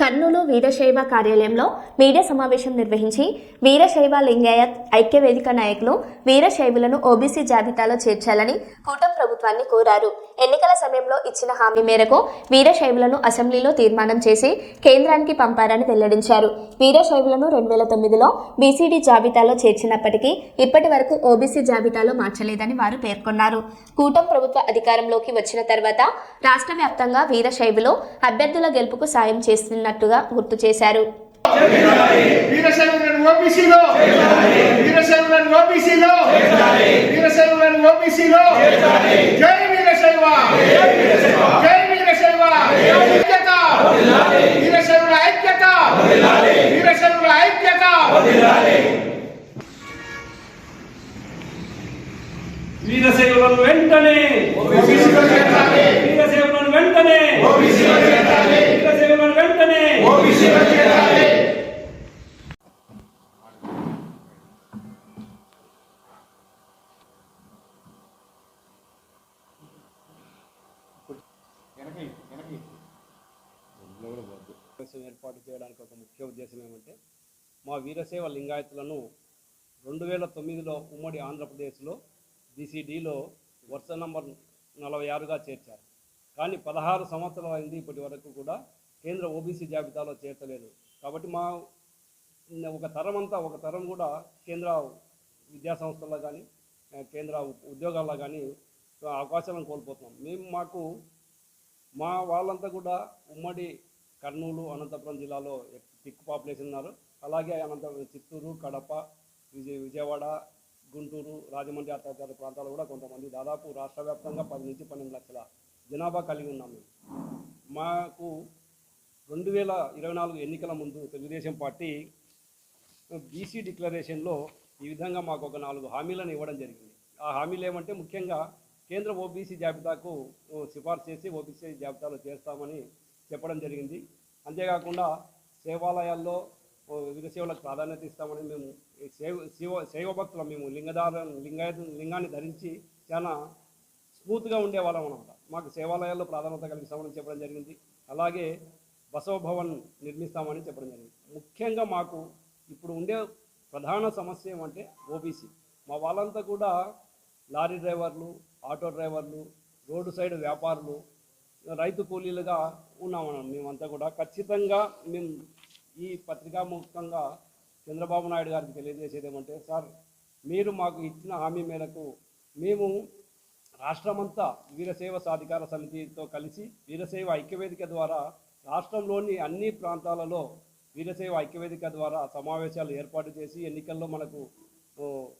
కర్నూలు వీరశైవ కార్యాలయంలో మీడియా సమావేశం నిర్వహించి వీరశైవ లింగాయత్ ఐక్య వేదిక నాయకులు వీరశైవులను ఓబీసీ జాబితాలో చేర్చాలని కూటమి ప్రభుత్వాన్ని కోరారు. ఎన్నికల సమయంలో ఇచ్చిన హామీ మేరకు వీరశైవులను అసెంబ్లీలో తీర్మానం చేసి కేంద్రానికి పంపారని వెల్లడించారు. వీరశైవులను రెండు వేల తొమ్మిదిలో బీసీడీ జాబితాలో చేర్చినప్పటికీ ఇప్పటి వరకు ఓబీసీ జాబితాలో మార్చలేదని వారు పేర్కొన్నారు. కూటమి ప్రభుత్వ అధికారంలోకి వచ్చిన తర్వాత రాష్ట్ర వ్యాప్తంగా వీరశైవులు అభ్యర్థుల గెలుపుకు సాయం చేస్తున్నట్టుగా గుర్తు చేశారు. వీరశైవులను ఓబీసీలో వీరశైవులను ఓబీసీలో వీరశైవులను ఓబీసీలో జై వీరశైవ జై వీరశైవ ఐక్యత వీరశైవుల ఐక్యత వీరశైవుల ఐక్యత వీరశైవులను వెంటనే. చేర్చాలి వీరశైవులను వెంటనే. చేర్చాలి వీరశైవులను వెంటనే. ఏర్పాటు చేయడానికి ఒక ముఖ్య ఉద్దేశం ఏమంటే మా వీరసేవ లింగాయతులను రెండు వేల తొమ్మిదిలో ఉమ్మడి ఆంధ్రప్రదేశ్లో బీసీడీలో వరుస నంబర్ నలభై ఆరుగా చేర్చారు. కానీ పదహారు సంవత్సరాలు అయింది ఇప్పటి వరకు కూడా కేంద్ర ఓబీసీ జాబితాలో చేర్చలేదు. కాబట్టి మా ఒక తరం అంతా ఒక తరం కూడా కేంద్ర విద్యాసంస్థల్లో కానీ కేంద్ర ఉద్యోగాల్లో కానీ అవకాశాలను కోల్పోతున్నాం. మేము మాకు మా వాళ్ళంతా కూడా ఉమ్మడి కర్నూలు అనంతపురం జిల్లాలో తిక్కు పాపులేషన్ ఉన్నారు. అలాగే అనంతరం చిత్తూరు కడప విజయ విజయవాడ గుంటూరు రాజమండ్రి అత్యాచార ప్రాంతాలు కూడా కొంతమంది దాదాపు రాష్ట్ర వ్యాప్తంగా పది నుంచి పన్నెండు లక్షల జనాభా కలిగి ఉన్నాం మేము. మాకు రెండు వేల ఇరవై నాలుగు ఎన్నికల ముందు తెలుగుదేశం పార్టీ బీసీ డిక్లరేషన్లో ఈ విధంగా మాకు ఒక నాలుగు హామీలను ఇవ్వడం జరిగింది. ఆ హామీలు ఏమంటే ముఖ్యంగా కేంద్ర ఓబీసీ జాబితాకు సిఫార్సు చేసి ఓబీసీ జాబితాలో చేస్తామని చెప్పడం జరిగింది. అంతేకాకుండా సేవాలయాల్లో వివిధ సేవలకు ప్రాధాన్యత ఇస్తామని మేము సేవ శివ శైవ భక్తులం మేము లింగధార లింగాయ లింగాన్ని ధరించి చాలా స్మూత్గా ఉండేవాళ్ళం అనమాట మాకు సేవాలయాల్లో ప్రాధాన్యత కలిగిస్తామని చెప్పడం జరిగింది. అలాగే బసవ భవన్ నిర్మిస్తామని చెప్పడం జరిగింది. ముఖ్యంగా మాకు ఇప్పుడు ఉండే ప్రధాన సమస్య ఏమంటే ఓబీసీ. మా వాళ్ళంతా కూడా లారీ డ్రైవర్లు ఆటో డ్రైవర్లు రోడ్డు సైడ్ వ్యాపారులు రైతు కూలీలుగా ఉన్నామన్నాం మేమంతా కూడా ఖచ్చితంగా మేము ఈ పత్రికాముఖంగా చంద్రబాబు నాయుడు గారికి తెలియజేసేది ఏమంటే సార్ మీరు మాకు ఇచ్చిన హామీ మేరకు మేము రాష్ట్రమంతా వీరసేవ సాధికార సమితితో కలిసి వీరసేవ ఐక్యవేదిక ద్వారా రాష్ట్రంలోని అన్ని ప్రాంతాలలో వీరసేవ ఐక్యవేదిక ద్వారా సమావేశాలు ఏర్పాటు చేసి ఎన్నికల్లో మనకు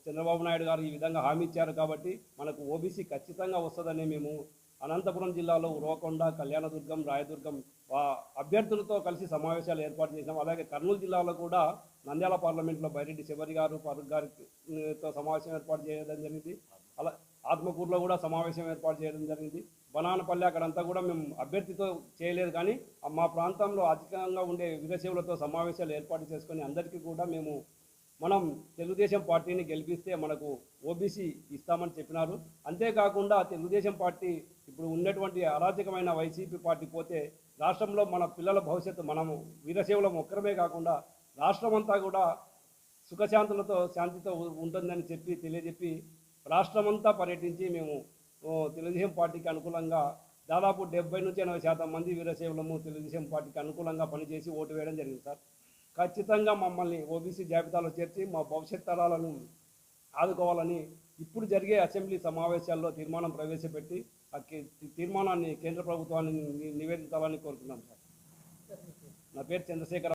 చంద్రబాబు నాయుడు గారు ఈ విధంగా హామీ ఇచ్చారు కాబట్టి మనకు ఓబీసీ ఖచ్చితంగా వస్తుందని మేము అనంతపురం జిల్లాలో ఉరవకొండ కళ్యాణదుర్గం రాయదుర్గం అభ్యర్థులతో కలిసి సమావేశాలు ఏర్పాటు చేశాం. అలాగే కర్నూలు జిల్లాలో కూడా నంద్యాల పార్లమెంట్లో బైరెడ్డి శబరి గారు ఫరూక్ గారితో సమావేశం ఏర్పాటు చేయడం జరిగింది. అలా ఆత్మకూరులో కూడా సమావేశం ఏర్పాటు చేయడం జరిగింది. బనానపల్లి అక్కడంతా కూడా మేము అభ్యర్థితో చేయలేదు కానీ మా ప్రాంతంలో అధికంగా ఉండే విరసేవులతో సమావేశాలు ఏర్పాటు చేసుకొని అందరికీ కూడా మేము మనం తెలుగుదేశం పార్టీని గెలిపిస్తే మనకు ఓబీసీ ఇస్తామని చెప్పినారు. అంతేకాకుండా తెలుగుదేశం పార్టీ ఇప్పుడు ఉన్నటువంటి అరాచకమైన వైసీపీ పార్టీ పోతే రాష్ట్రంలో మన పిల్లల భవిష్యత్తు మనము వీరసేవలం ఒక్కరమే కాకుండా రాష్ట్రమంతా కూడా సుఖశాంతులతో శాంతితో ఉంటుందని చెప్పి తెలియజెప్పి రాష్ట్రమంతా పర్యటించి మేము తెలుగుదేశం పార్టీకి అనుకూలంగా దాదాపు డెబ్బై నుంచి ఎనభై శాతం మంది వీరసేవలము తెలుగుదేశం పార్టీకి అనుకూలంగా పనిచేసి ఓటు వేయడం జరిగింది సార్. ఖచ్చితంగా మమ్మల్ని ఓబీసీ జాబితాలో చేర్చి మా భవిష్యత్ తరాలను ఆదుకోవాలని ఇప్పుడు జరిగే అసెంబ్లీ సమావేశాల్లో తీర్మానం ప్రవేశపెట్టి ఆ తీర్మానాన్ని కేంద్ర ప్రభుత్వాన్ని నివేదించాలని కోరుకున్నాం సార్. నా పేరు చంద్రశేఖర